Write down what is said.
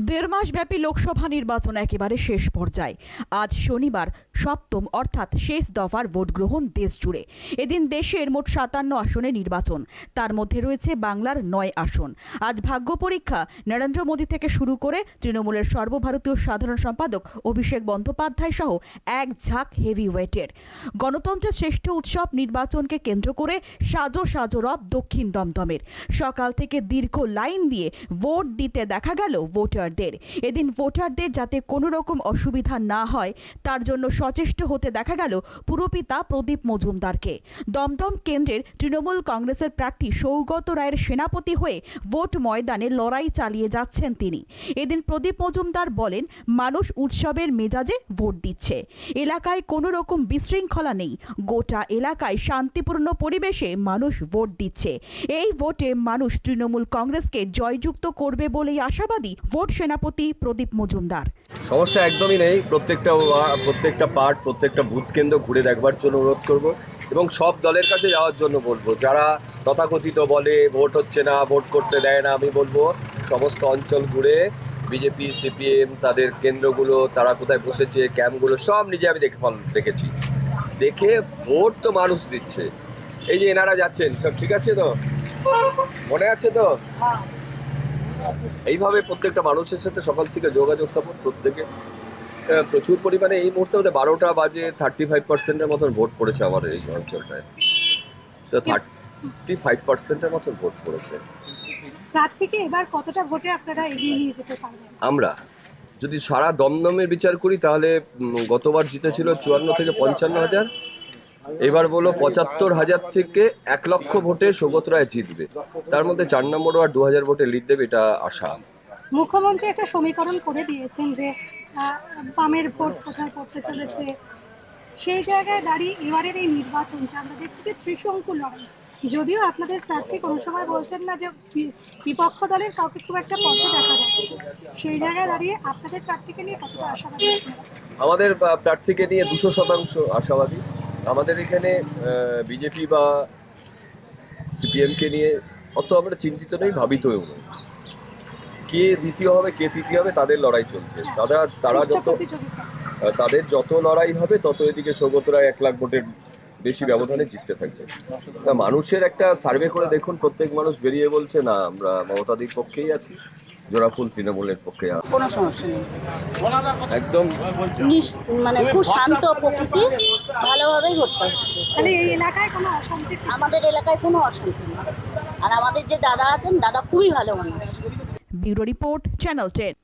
দেড় মাস ব্যাপী লোকসভা নির্বাচন একেবারে শেষ পর্যায়ে। আজ শনিবার সপ্তম অর্থাৎ শেষ দফার ভোট গ্রহণ দেশ জুড়ে। এদিন দেশের মোট সাতান্ন আসনে নির্বাচন। তার মধ্যে রয়েছে বাংলার নয় আসন। আজ ভাগ্য পরীক্ষা নরেন্দ্র মোদী থেকে শুরু করে তৃণমূলের সর্বভারতীয় সাধারণ সম্পাদক অভিষেক বন্দ্যোপাধ্যায় সহ এক ঝাঁক হেভি ওয়েটের গণতন্ত্রের শ্রেষ্ঠ উৎসব নির্বাচনকে কেন্দ্র করে সাজো সাজো রব দক্ষিণ দমদমের। সকাল থেকে দীর্ঘ লাইন দিয়ে ভোট দিতে দেখা গেল ভোটারদের। এদিন ভোটারদের যাতে কোনো রকম অসুবিধা না হয়, তার জন্য সচেষ্ট হতে দেখা গেল পুরপিতা প্রদীপ মজুমদারকে। দমদম কেন্দ্রের তৃণমূল কংগ্রেসের প্রার্থী সৌগত রায়ের সেনাপতি হয়ে ভোট ময়দানে লড়াই চালিয়ে যাচ্ছেন তিনি। এদিন প্রদীপ মজুমদার বলেন, মানুষ উৎসবের মেজাজে ভোট দিচ্ছে। এলাকায় কোনো রকম বিশৃঙ্খলা নেই। গোটা এলাকায় শান্তিপূর্ণ পরিবেশে মানুষ ভোট দিচ্ছে। এই ভোটে মানুষ তৃণমূল কংগ্রেসকে জয়যুক্ত করবে বলেই আশাবাদী ভোট সেনাপতি প্রদীপ মজুমদার। সমস্যা একদমই নেই প্রত্যেকটা প্রত্যেকটা পার্ট প্রত্যেকটা বুথ কেন্দ্র ঘুরে দেখবার জন্য অনুরোধ করব এবং সব দলের কাছে যাওয়ার জন্য বলব। যারা তথাকথিত বলে ভোট হচ্ছে না ভোট করতে দেয় না আমি বলব সমস্ত অঞ্চল ঘুরে বিজেপি সিপিএম তাদের কেন্দ্রগুলো তারা কোথায় বসেছে ক্যাম্পগুলো সব নিজে আমি দেখে দেখেছি। দেখে ভোট তো মানুষ দিচ্ছে। এই যে এনারা যাচ্ছেন সব ঠিক আছে তো? মনে আছে তো? এইভাবে প্রত্যেকটা মানুষের সাথে সকাল থেকে যোগাযোগ স্থাপন প্রত্যেকে। প্রচুর পরিমাণে এই মুহূর্তে ওদের বারোটা বাজে থার্টি ফাইভ পার্সেন্টের মতন ভোট পড়েছে আমার এই অঞ্চলটায়। তো থার্টি ফাইভ পার্সেন্টের মতন ভোট পড়েছে প্রার্থীকে এবার কতটা ভোটে আপনারা এগিয়ে নিয়ে যেতে পারবেন? আমরা যদি সারা দমদমের বিচার করি তাহলে গতবার জিতেছিল চুয়ান্ন থেকে পঞ্চান্ন হাজার। এবার বলো পঁচাত্তর হাজার থেকে এক লক্ষ ভোটে সৌগত রায় জিতবে। তার মধ্যে চার নম্বর আর দু হাজার ভোটে লিড দেবে এটা আশা। মুখ্যমন্ত্রী একটা সমীকরণ করে দিয়েছেন যে বামের ভোট কোথায় পড়তে চলেছে। সেই জায়গায় দাঁড়িয়ে এবারের এই নির্বাচনটা আমরা দেখছি যে ত্রিশঙ্কু লড়াই। যদিও আপনাদের প্রার্থী কোনো সময় বলছেন না যে বিপক্ষ দলের কাউকে খুব একটা পথে দেখা যাচ্ছে। সেই জায়গায় দাঁড়িয়ে আপনাদের প্রার্থীকে নিয়ে কতটা আশাবাদী আমাদের প্রার্থীকে নিয়ে দুশো শতাংশ আশাবাদী। আমাদের এখানে বিজেপি বা সিপিএমকে নিয়ে অত আমরা চিন্তিত নেই ভাবিতও নই কে দ্বিতীয় হবে কে তৃতীয় হবে তাদের লড়াই চলছে। তারা তারা যত তাদের যত লড়াই হবে তত এদিকে সৌগত রায় এক লাখ ভোটের বেশি ব্যবধানে জিততে থাকবে। তা মানুষের একটা সার্ভে করে দেখুন প্রত্যেক মানুষ বেরিয়ে বলছে না আমরা মমতাদির পক্ষেই আছি। জোড়াফুল তৃণমূলের পক্ষে কোনো সমস্যা নেই। একদম মানে খুব শান্ত প্রকৃতি ভালোভাবেই ভোটটা হচ্ছে তাহলে এই চলছে। এলাকায় কোনো অশান্তি আমাদের এলাকায় কোনো অশান্তি নেই। আর আমাদের যে দাদা আছেন দাদা খুবই ভালো মানুষ। Bureau report channel ten.